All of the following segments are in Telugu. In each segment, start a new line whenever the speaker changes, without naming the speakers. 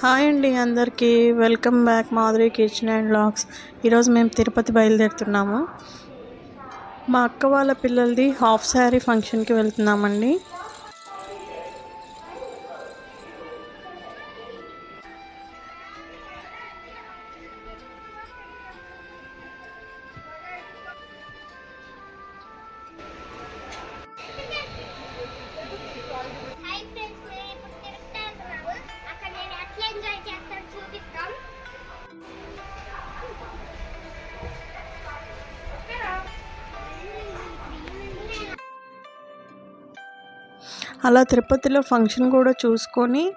హాయ్ అండి అందరికీ. Welcome back Madhuri kitchen and logs. ఈరోజు మేము తిరుపతి బయలుదేరుతున్నాము. మా అక్క వాళ్ళ పిల్లలది హాఫ్ శారీ ఫంక్షన్కి వెళ్తున్నామండి. అలా తిరుపతిలో ఫంక్షన్ కూడా చూసుకొని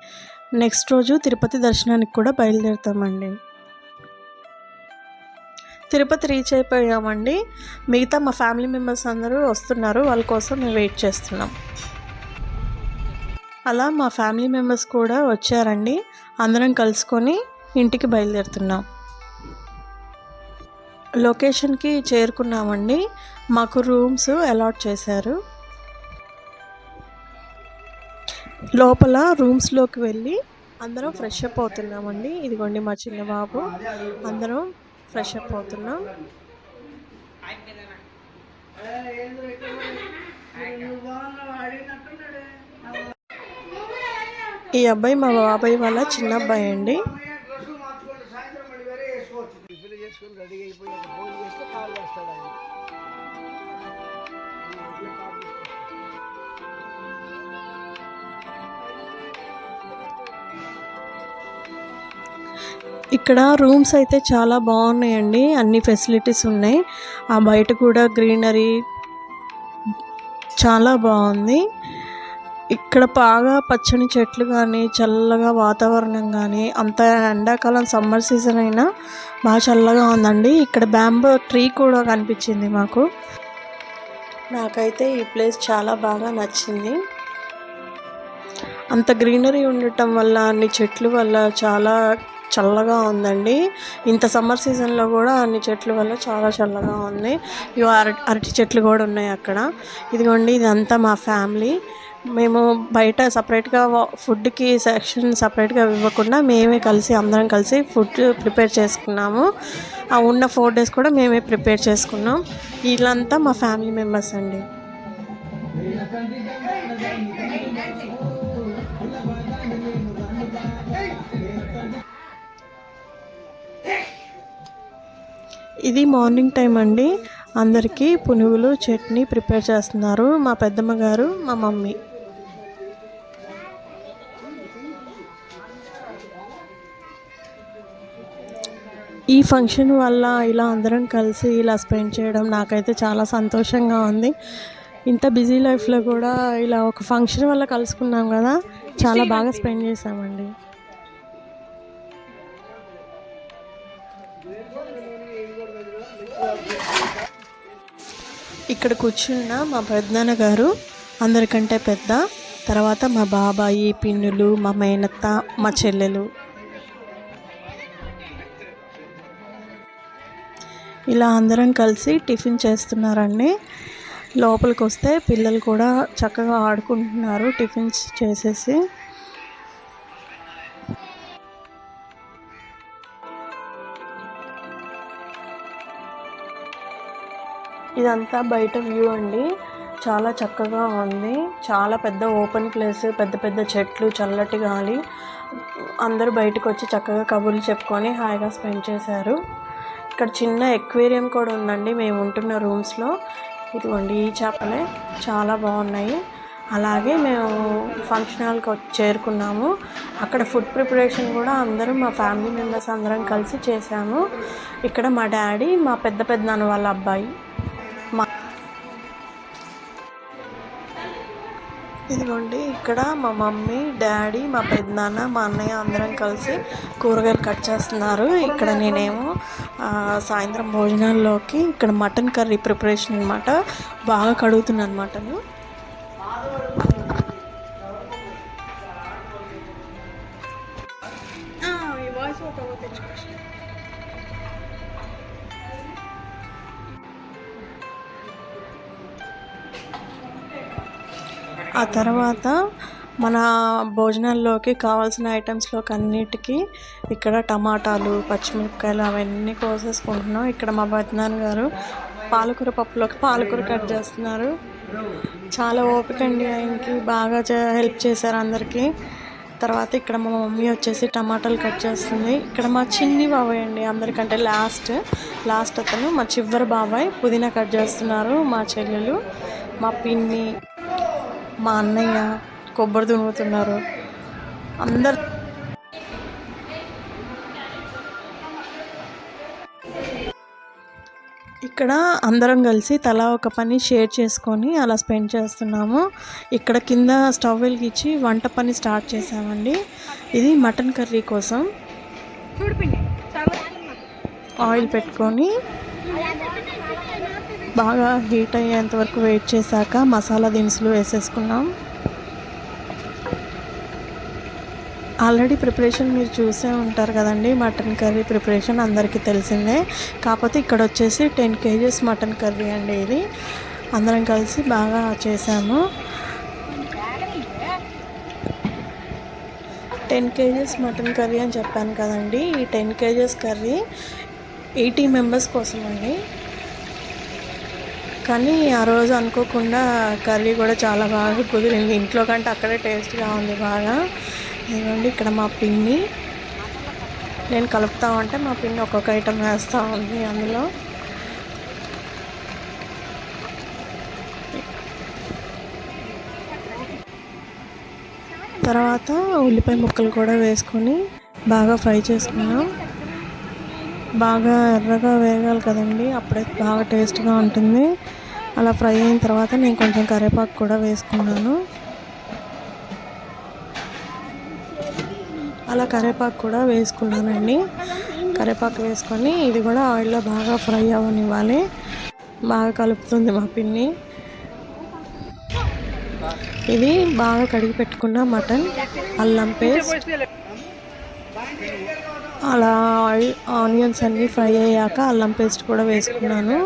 నెక్స్ట్ రోజు తిరుపతి దర్శనానికి కూడా బయలుదేరుతామండి. తిరుపతి రీచ్ అయిపోయామండి. మిగతా మా ఫ్యామిలీ మెంబర్స్ అందరూ వస్తున్నారు. వాళ్ళ కోసం మేము వెయిట్ చేస్తున్నాం. అలా మా ఫ్యామిలీ మెంబర్స్ కూడా వచ్చారండి. అందరం కలుసుకొని ఇంటికి బయలుదేరుతున్నాం. లొకేషన్కి చేరుకున్నామండి. మాకు రూమ్స్ అలాట్ చేశారు. లోపల రూమ్స్లోకి వెళ్ళి అందరం ఫ్రెష్ అప్ అవుతున్నామండి. ఇదిగోండి మా చిన్న బాబు. అందరం ఫ్రెష్ అప్ అవుతున్నాం. ఈ అబ్బాయి మా బాబాయ్ వాళ్ళ చిన్న అబ్బాయి అండి.
రెడీ అయిపోయి ఫోన్ చేస్తే కాల్ చేస్తాడు ఆయన.
ఇక్కడ రూమ్స్ అయితే చాలా బాగున్నాయండి. అన్ని ఫెసిలిటీస్ ఉన్నాయి. ఆ బయట కూడా గ్రీనరీ చాలా బాగుంది. ఇక్కడ బాగా పచ్చని చెట్లు కానీ చల్లగా వాతావరణం కానీ అంత ఎండాకాలం సమ్మర్ సీజన్ అయినా బాగా చల్లగా ఉందండి. ఇక్కడ బ్యాంబో ట్రీ కూడా కనిపించింది మాకు. నాకైతే ఈ ప్లేస్ చాలా బాగా నచ్చింది. అంత గ్రీనరీ ఉండటం వల్ల అన్ని చెట్లు వల్ల చాలా చల్లగా ఉందండి. ఇంత సమ్మర్ సీజన్లో కూడా అన్ని చెట్లు వల్ల చాలా చల్లగా ఉంది. ఇవి అరటి అరటి చెట్లు కూడా ఉన్నాయి అక్కడ. ఇదిగోండి ఇదంతా మా ఫ్యామిలీ. మేము బయట సపరేట్గా ఫుడ్కి సెక్షన్ సపరేట్గా ఇవ్వకుండా మేమే కలిసి అందరం కలిసి ఫుడ్ ప్రిపేర్ చేసుకున్నాము. ఆ ఉన్న ఫోర్ డేస్ కూడా మేమే ప్రిపేర్ చేసుకున్నాం. వీళ్ళంతా మా ఫ్యామిలీ మెంబర్స్ అండి. ఇది మార్నింగ్ టైం అండి. అందరికీ పునుగులు చట్నీ ప్రిపేర్ చేస్తున్నారు మా పెద్దమ్మ గారు మా మమ్మీ. ఈ ఫంక్షన్ వల్ల ఇలా అందరం కలిసి ఇలా స్పెండ్ చేయడం నాకైతే చాలా సంతోషంగా ఉంది. ఇంత బిజీ లైఫ్లో కూడా ఇలా ఒక ఫంక్షన్ వల్ల కలుసుకున్నాం కదా చాలా బాగా స్పెండ్ చేసామండి ఇక్కడ కూర్చున్న మా పెద్దనాన్న గారు అందరికంటే పెద్ద తర్వాత మా బాబాయి పిన్నులు మా మేనత్త మా చెల్లెలు. ఇలా అందరం కలిసి టిఫిన్ చేస్తున్నారండి. లోపలికి వస్తే పిల్లలు కూడా చక్కగా ఆడుకుంటున్నారు టిఫిన్స్ చేసేసి. ఇదంతా బయట వ్యూ అండి. చాలా చక్కగా ఉంది. చాలా పెద్ద ఓపెన్ ప్లేస్ పెద్ద పెద్ద చెట్లు చల్లటి గాలి. అందరూ బయటకు వచ్చి చక్కగా కబుర్లు చెప్పుకొని హాయిగా స్పెండ్ చేశారు. ఇక్కడ చిన్న ఎక్వేరియం కూడా ఉందండి. మేము ఉంటున్న రూమ్స్లో ఇదిగోండి ఈ చేపలే చాలా బాగున్నాయి. అలాగే మేము ఫంక్షన్ హాల్కి వచ్చి చేరుకున్నాము. అక్కడ ఫుడ్ ప్రిపరేషన్ కూడా అందరం మా ఫ్యామిలీ మెంబర్స్ అందరం కలిసి చేసాము ఇక్కడ మా డాడీ మా పెద్ద పెద్దనాన్న వాళ్ళ అబ్బాయి. ఇదిగోండి ఇక్కడ మా మమ్మీ డాడీ మా పెద్దనాన్న మా అన్నయ్య అందరం కలిసి కూరగాయలు కట్ చేస్తున్నారు. ఇక్కడ నేనేమో ఆ, సాయంత్రం భోజనాల్లోకి ఇక్కడ మటన్ కర్రీ ప్రిపరేషన్ అనమాట బాగా కడుగుతున్నాను మటను. ఆ తర్వాత మన భోజనాల్లోకి కావాల్సిన ఐటమ్స్లోకి అన్నిటికీ ఇక్కడ టమాటాలు పచ్చిమిరపకాయలు అవన్నీ కోసేసుకుంటున్నాం. ఇక్కడ మా పెద్దనాన్న గారు పాలకూర పప్పులోకి పాలకూర కట్ చేస్తున్నారు. చాలా ఓపిక అండి ఆయనకి. బాగా హెల్ప్ చేశారు అందరికీ. తర్వాత ఇక్కడ మా మమ్మీ వచ్చేసి టమాటాలు కట్ చేస్తుంది. ఇక్కడ మా చిన్ని బాబాయ్ అండి అందరికంటే లాస్ట్. లాస్ట్ అతను మా చివరి బాబాయ్ పుదీనా కట్ చేస్తున్నారు మా చెల్లెలు మా పిన్ని. మా అన్నయ్య కొబ్బరి తునుగుతున్నారు అందరు ఇక్కడ అందరం కలిసి తలా ఒక పని షేర్ చేసుకొని అలా స్పెండ్ చేస్తున్నాము. ఇక్కడ కింద స్టవ్ వెలిగించి వంట పని స్టార్ట్ చేసామండి ఇది మటన్ కర్రీ కోసం. ఆయిల్ పెట్టుకొని బాగా హీట్ అయ్యేంత వరకు వెయిట్ చేశాక మసాలా దినుసులు వేసేసుకున్నాం. ఆల్రెడీ ప్రిపరేషన్ మీరు చూసే ఉంటారు కదండి మటన్ కర్రీ ప్రిపరేషన్ అందరికీ తెలిసిందే. కాకపోతే ఇక్కడ వచ్చేసి టెన్ కేజీస్ మటన్ కర్రీ అండి ఇది. అందరం కలిసి బాగా చేసాము. టెన్ కేజీస్ మటన్ కర్రీ అని చెప్పాను కదండి. ఈ ten KGs curry eighty members కోసం అండి కానీ ఆ రోజు అనుకోకుండా కర్రీ కూడా చాలా బాగా కుదిరింది. ఇంట్లో కంటే అక్కడే టేస్ట్గా ఉంది బాగా. ఇదిగోండి ఇక్కడ మా పిన్ని. నేను కలుపుతా ఉంటే మా పిన్ని ఒక్కొక్క ఐటెం వేస్తూ ఉంది అందులో. తర్వాత ఉల్లిపాయ ముక్కలు కూడా వేసుకొని బాగా ఫ్రై చేసుకున్నాం. బాగా ఎర్రగా వేగాలి కదండి. అప్పుడే బాగా టేస్ట్గా ఉంటుంది. అలా ఫ్రై అయిన తర్వాత నేను కొంచెం కరివేపాకు కూడా వేసుకున్నాను. అలా కరివేపాకు కూడా వేసుకున్నానండి. కరివేపాకు వేసుకొని ఇది కూడా ఆయిల్లో బాగా ఫ్రై అవ్వనివ్వాలి. బాగా కలుపుతుంది మా పిన్ని. ఇది బాగా కడిగి పెట్టుకున్న మటన్ అల్లం పేస్ట్. అలా ఆయిల్ ఆనియన్స్ అన్నీ ఫ్రై అయ్యాక అల్లం పేస్ట్ కూడా వేసుకున్నాను.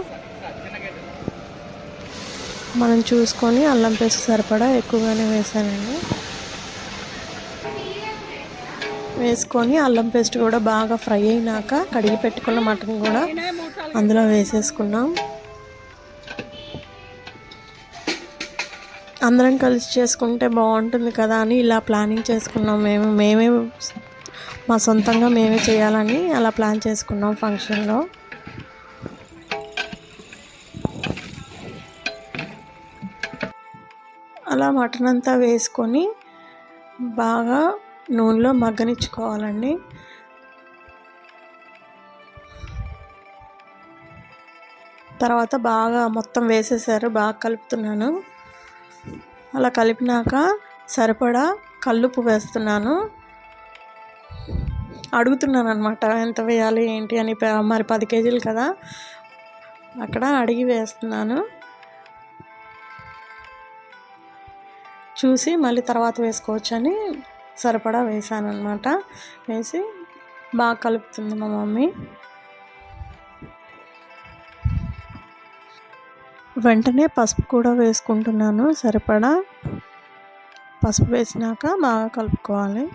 మనం చూసుకొని అల్లం పేస్ట్ సరిపడా ఎక్కువగానే వేసానండి. వేసుకొని అల్లం పేస్ట్ కూడా బాగా ఫ్రై అయినాక కడిగి పెట్టుకున్న మటన్ కూడా అందులో వేసేసుకున్నాం. అందరం కలిసి చేసుకుంటే బాగుంటుంది కదా అని ఇలా ప్లానింగ్ చేసుకున్నాం మేము. మేమే మా సొంతంగా మేమే చేయాలని అలా ప్లాన్ చేసుకున్నాం ఫంక్షన్లో. అలా మటన్ అంతా వేసుకొని బాగా నూనెలో మగ్గనిచ్చుకోవాలండి. తర్వాత బాగా మొత్తం వేసేసారు బాగా కలుపుతున్నాను. అలా కలిపినాక సరిపడా కల్లుప్పు వేస్తున్నాను. అడుగుతున్నాను అనమాట ఎంత వేయాలి ఏంటి? అని మరి పది కేజీలు కదా? అక్కడ అడిగి వేస్తున్నాను. చూసి మళ్ళీ తర్వాత వేసుకోవచ్చని సరిపడా వేసాను అనమాట వేసి బాగా కలుపుతుంది మా మమ్మీ. వెంటనే పసుపు కూడా వేసుకుంటున్నాను సరిపడా. పసుపు వేసినాక బాగా కలుపుకోవాలి.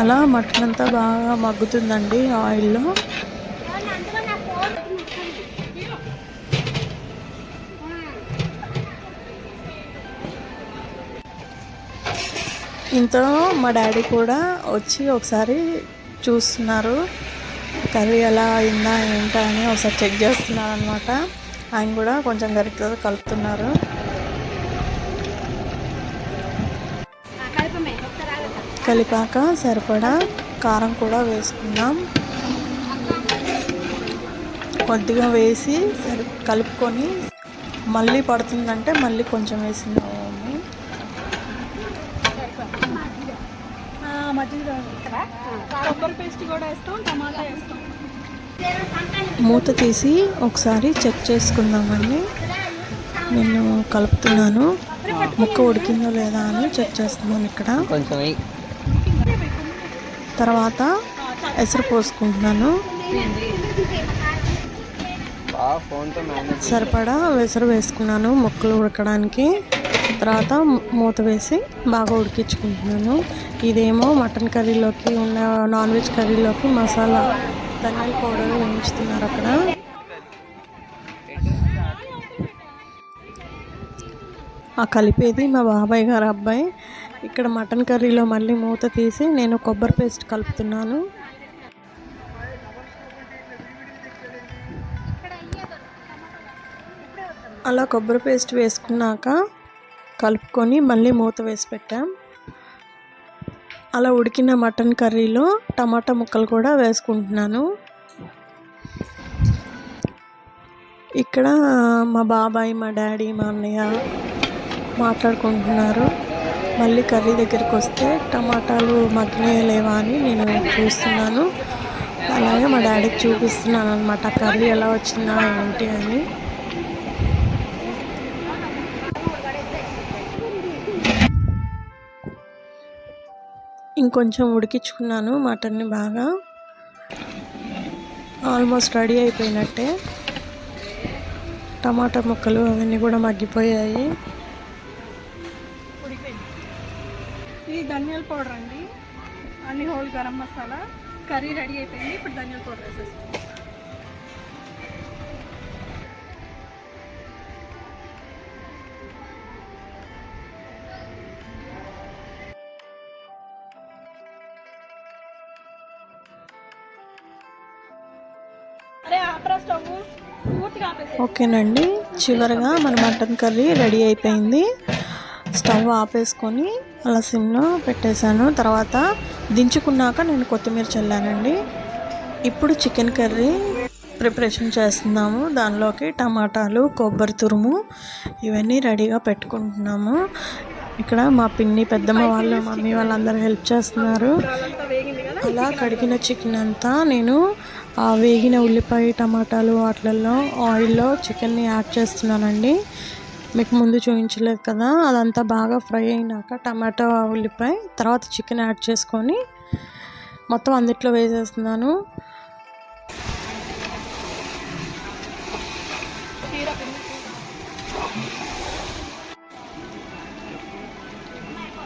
అలా మటన్ అంతా బాగా మగ్గుతుందండి ఆయిల్లో. ఇంతలో మా డాడీ కూడా వచ్చి ఒకసారి చూస్తున్నారు కర్రీ ఎలా అయిందా ఏంటా అని ఒకసారి చెక్ చేస్తున్నారు అనమాట ఆయన కూడా కొంచెం గరిటతో కలుపుతున్నారు. కలిపాక సరిపడా కారం కూడా వేసుకుందాం. కొద్దిగా వేసి సరి కలుపుకొని మళ్ళీ పడుతుందంటే మళ్ళీ కొంచెం వేసింది మా మమ్మీ
కొబ్బరి పేస్ట్ కూడా వేస్తాం టమాటా వేస్తాం.
మూత తీసి ఒకసారి చెక్ చేసుకుందామండి. నేను కలుపుతున్నాను. ముక్క ఉడికిందో లేదా అని చెక్ చేస్తున్నాను ఇక్కడ. తర్వాత ఎసరు పోసుకుంటున్నాను. సరిపడా వెసరు వేసుకున్నాను ముక్కలు ఉడకడానికి. తర్వాత మూత వేసి బాగా ఉడికించుకుంటున్నాను. ఇదేమో మటన్ కర్రీలోకి ఉన్న నాన్ వెజ్ కర్రీలోకి మసాలా ధనియాల పౌడర్ వేయించుతున్నారు అక్కడ. ఆ కలిపేది మా బాబాయ్ గారు అబ్బాయి. ఇక్కడ మటన్ కర్రీలో మళ్ళీ మూత తీసి నేను కొబ్బరి పేస్ట్ కలుపుతున్నాను. అలా కొబ్బరి పేస్ట్ వేసుకున్నాక కలుపుకొని మళ్ళీ మూత వేసి పెట్టాం. అలా ఉడికిన మటన్ కర్రీలో టమాటా ముక్కలు కూడా వేసుకుంటున్నాను. ఇక్కడ మా బాబాయ్ మా డాడీ మా అన్నయ్య మాట్లాడుకుంటున్నారు. మళ్ళీ కర్రీ దగ్గరికి వస్తే టమాటాలు మగ్గినాయా లేవా అని నేను చూస్తున్నాను. అలాగే మా డాడీకి చూపిస్తున్నాను అనమాట కర్రీ ఎలా వచ్చిందా ఏంటి అని. ఇంకొంచెం ఉడికించుకున్నాను మటన్ని బాగా. ఆల్మోస్ట్ రెడీ అయిపోయినట్టే. టమాటా ముక్కలు అవన్నీ కూడా మగ్గిపోయాయి.
ఇది ధనియాల పౌడర్ అండి. అన్ని whole garam masala. Curry ready అయిపోయింది. ఇప్పుడు ధనియాల పౌడర్ వేసేస్తాం
ఓకేనండి. చివరగా మన మటన్ కర్రీ రెడీ అయిపోయింది. స్టవ్ ఆపేసుకొని అలా సిమ్లో పెట్టేశాను. తర్వాత దించుకున్నాక నేను కొత్తిమీర చల్లానండి. ఇప్పుడు చికెన్ కర్రీ ప్రిపరేషన్ చేస్తున్నాము. దానిలోకి టమాటాలు కొబ్బరి తురుము ఇవన్నీ రెడీగా పెట్టుకుంటున్నాము. ఇక్కడ మా పిన్ని పెద్దమ్మ వాళ్ళు మమ్మీ వాళ్ళందరూ హెల్ప్ చేస్తున్నారు. అలా కడిగిన చికెన్ అంతా నేను వేగిన ఉల్లిపాయ టమాటాలు వాటిలలో ఆయిల్లో చికెన్ని యాడ్ చేస్తున్నానండి. మీకు ముందు చూపించలేదు కదా అదంతా బాగా ఫ్రై అయినాక టమాటా ఉల్లిపాయ తర్వాత చికెన్ యాడ్ చేసుకొని మొత్తం అందుట్లో వేసేస్తున్నాను.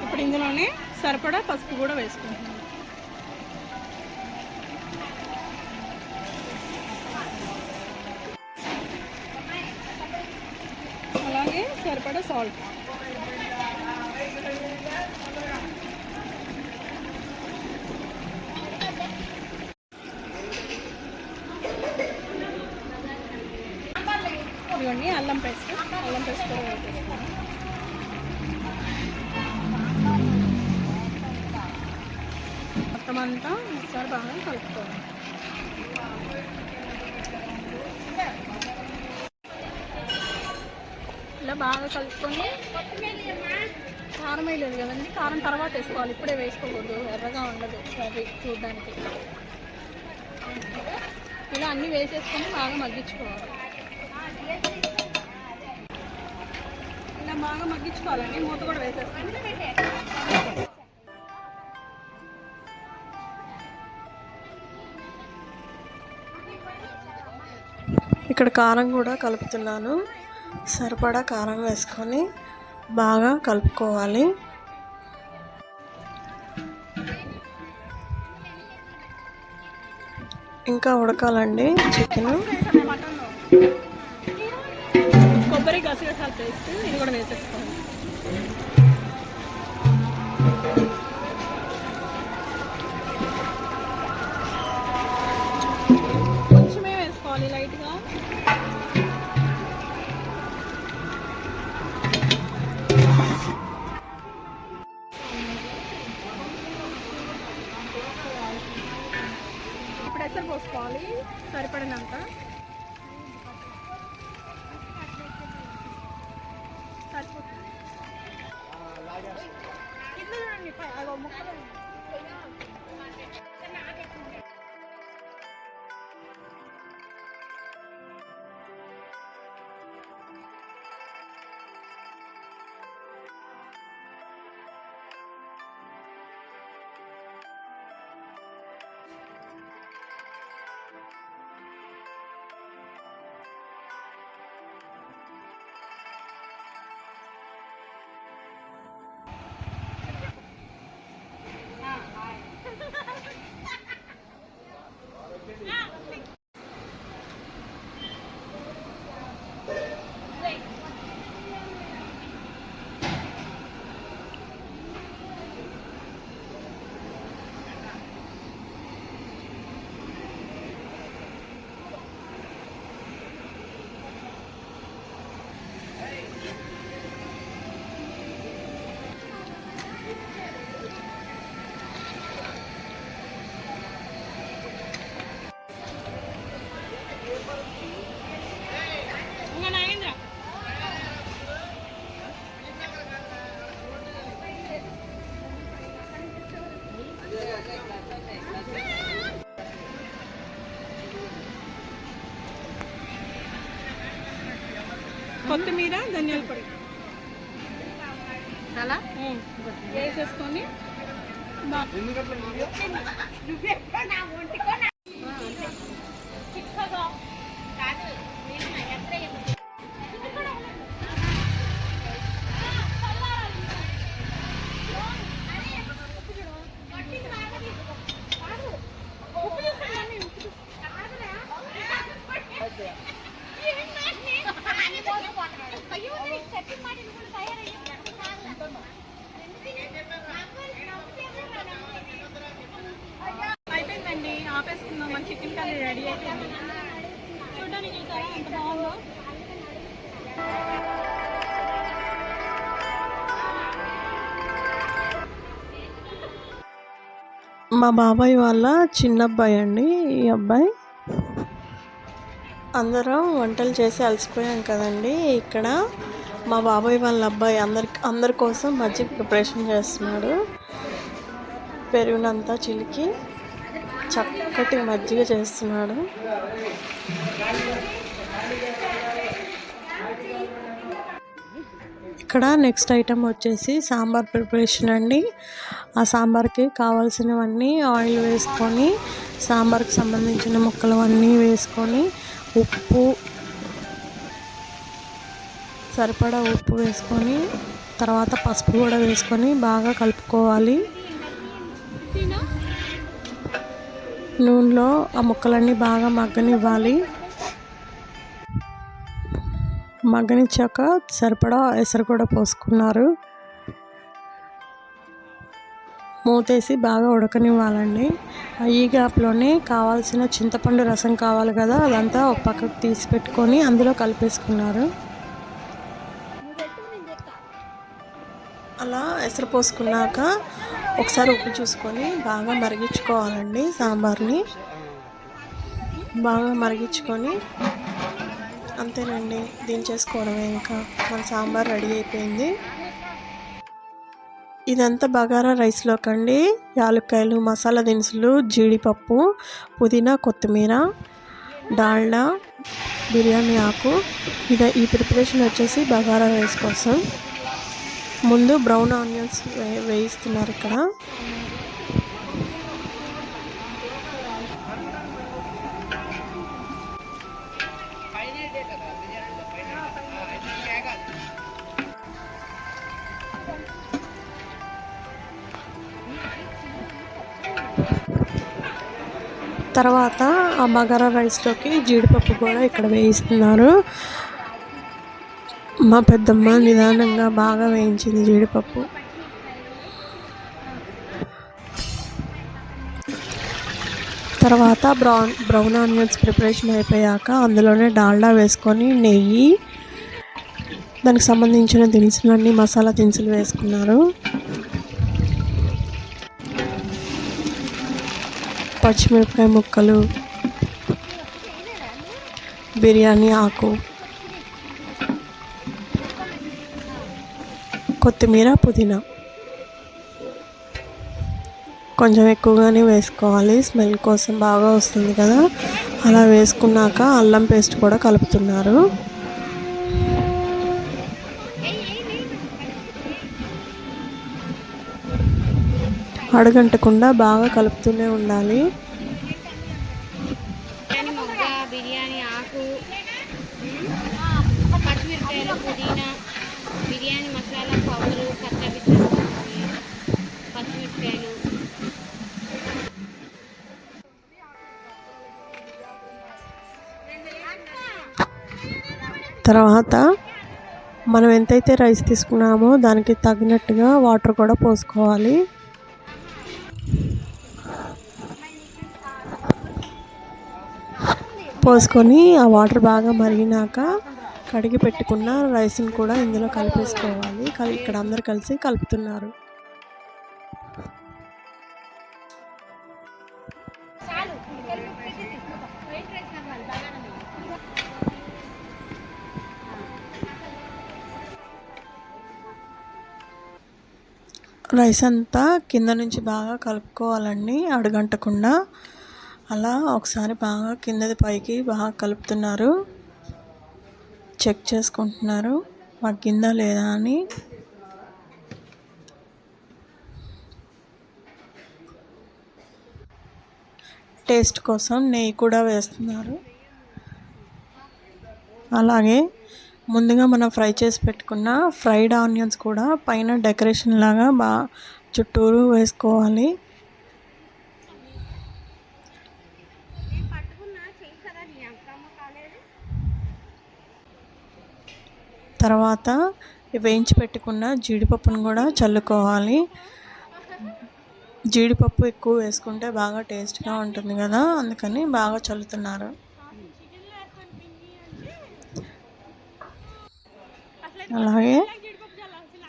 ఇప్పుడు ఇందులోనే సరిపడా పసుపు కూడా వేసుకుంటున్నాం సరిపడా సాల్ట్. ఇవన్నీ అల్లం పేస్ట్ అల్లం పేస్ట్ కూడా వేసేసుకున్నాం మొత్తం అంతా ఒకసారి బాగా కలుపుకోవాలి ఇలా బాగా కలుపుకొని కారం వేయలేదు కదండి. కారం తర్వాత వేసుకోవాలి. ఇప్పుడే వేసుకోకూడదు. ఎర్రగా ఉండదు కర్రీ చూడడానికి. ఇలా అన్నీ వేసేసుకొని బాగా మగ్గించుకోవాలి. ఇలా బాగా మగ్గించుకోవాలండి. మూత కూడా వేసేస్తాను.
ఇక్కడ కారం కూడా కలుపుతున్నాను. సరిపడా కారం వేసుకొని బాగా కలుపుకోవాలి. ఇంకా ఉడకాలండి చికెన్.
కొబ్బరి గసగసాలు పేస్ట్ ఇది కూడా వేసేసుకోవాలి కొంచెమే వేసుకోవాలి లైట్గా. ఎసరు సరిపడినంత. కొత్తిమీర ధనియాల పొడి. అలా? వేసేసుకొని బా-
మా బాబాయ్ వాళ్ళ చిన్న అబ్బాయి అండి ఈ అబ్బాయి. అందరం వంటలు చేసి అలసిపోయాం కదండి. ఇక్కడ మా బాబాయ్ వాళ్ళ అబ్బాయి అందరి అందరి కోసం మజ్జిగ ప్రిపరేషన్ చేస్తున్నాడు. పెరుగునంతా చిలికి చక్కటి మజ్జిగ చేస్తున్నాడు. ఇక్కడ నెక్స్ట్ ఐటమ్ వచ్చేసి సాంబార్ ప్రిపరేషన్ అండి. ఆ సాంబార్కి కావాల్సినవన్నీ ఆయిల్ వేసుకొని సాంబార్కి సంబంధించిన ముక్కలు అన్నీ వేసుకొని ఉప్పు సరిపడా ఉప్పు వేసుకొని తర్వాత పసుపు కూడా వేసుకొని బాగా కలుపుకోవాలి. నూనెలో ఆ ముక్కలన్నీ బాగా మగ్గనివ్వాలి. మగ్గనిచ్చాక సరిపడా ఎసరు కూడా పోసుకున్నారు. మూతేసి బాగా ఉడకనివ్వాలండి. ఈ గ్యాప్లోనే కావాల్సిన చింతపండు రసం కావాలి కదా అదంతా ఒక పక్కకు తీసి పెట్టుకొని అందులో కలిపేసుకున్నారు. అలా ఎసరు పోసుకున్నాక ఒకసారి ఉప్పు చూసుకొని బాగా మరిగించుకోవాలండి సాంబార్ని. బాగా మరిగించుకొని అంతేనండి. దించేసుకోవడమే ఇంకా. మన సాంబార్ రెడీ అయిపోయింది. ఇదంతా బగారా రైస్లోకండి యాలక్కాయలు మసాలా దినుసులు జీడిపప్పు పుదీనా కొత్తిమీర డాల్డా బిర్యానీ ఆకు. ఇది ఈ ప్రిపరేషన్ వచ్చేసి బగారా రైస్ కోసం. ముందు బ్రౌన్ ఆనియన్స్ వే వేయిస్తున్నారు ఇక్కడ. తర్వాత ఆ బగారా రైస్లోకి జీడిపప్పు కూడా ఇక్కడ వేయిస్తున్నారు. మా పెద్దమ్మ నిదానంగా బాగా వేయించింది జీడిపప్పు. తర్వాత బ్రౌన్ బ్రౌన్ ఆనియన్స్ ప్రిపరేషన్ అయిపోయాక అందులోనే డాల్డా వేసుకొని నెయ్యి దానికి సంబంధించిన దినుసులన్నీ మసాలా దినుసులు వేసుకున్నారు. పచ్చిమిరపకాయ ముక్కలు బిర్యానీ ఆకు కొత్తిమీర పుదీనా. కొంచెం ఎక్కువగానే వేసుకోవాలి. స్మెల్ కోసం బాగా వస్తుంది కదా. అలా వేసుకున్నాక అల్లం పేస్ట్ కూడా కలుపుతున్నారు. అడగంటకుండా బాగా కలుపుతూనే ఉండాలి.
బిర్యానీ ఆకు పుదీనా బిర్యానీ మసాలా పౌడరు పచ్చిమిరపకాయలు
తర్వాత మనం ఎంతైతే రైస్ తీసుకున్నామో దానికి తగినట్టుగా వాటర్ కూడా పోసుకోవాలి. పోసుకొని ఆ వాటర్ బాగా మరిగినాక కడిగి పెట్టుకున్న రైస్ని కూడా ఇందులో కలిపేసుకోవాలి. కలి ఇక్కడ అందరు కలిసి కలుపుతున్నారు. రైస్ అంతా కింద నుంచి బాగా కలుపుకోవాలండి. అడుగంటకుండా అలా ఒకసారి బాగా కిందది పైకి బాగా కలుపుతున్నారు. చెక్ చేసుకుంటున్నారు. మగ్గిందా లేదా అని. టేస్ట్ కోసం నెయ్యి కూడా వేస్తున్నారు. అలాగే ముందుగా మనం ఫ్రై చేసి పెట్టుకున్న ఫ్రైడ్ ఆనియన్స్ కూడా పైన డెకరేషన్ లాగా బాగా చుట్టూరు వేసుకోవాలి. తర్వాత వేయించి పెట్టుకున్న జీడిపప్పును కూడా చల్లుకోవాలి. జీడిపప్పు ఎక్కువ వేసుకుంటే బాగా టేస్ట్గా ఉంటుంది కదా అందుకని బాగా చల్లుతున్నారు. అలాగే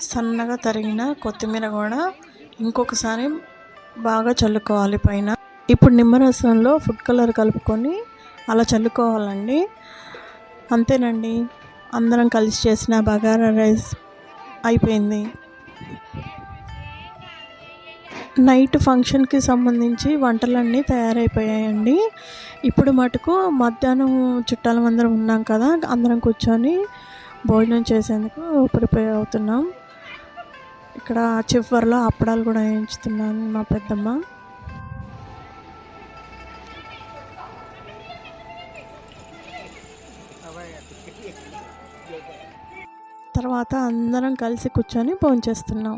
సన్నగా తరిగిన కొత్తిమీర కూడా ఇంకొకసారి బాగా చల్లుకోవాలి పైన. ఇప్పుడు నిమ్మరసంలో ఫుడ్ కలర్ కలుపుకొని అలా చల్లుకోవాలండి. అంతేనండి. అందరం కలిసి చేసిన బగారా రైస్ అయిపోయింది. నైట్ ఫంక్షన్కి సంబంధించి వంటలన్నీ తయారైపోయాయండి. ఇప్పుడు మటుకు మధ్యాహ్నం చుట్టాలం అందరం ఉన్నాం కదా అందరం కూర్చొని భోజనం చేసేందుకు ప్రిపేర్ అవుతున్నాం. ఇక్కడ చివరిలో అప్పడాలు కూడా వేయించుతున్నాను మా పెద్దమ్మ. తర్వాత అందరం కలిసి కూర్చొని భోంచేస్తున్నాం.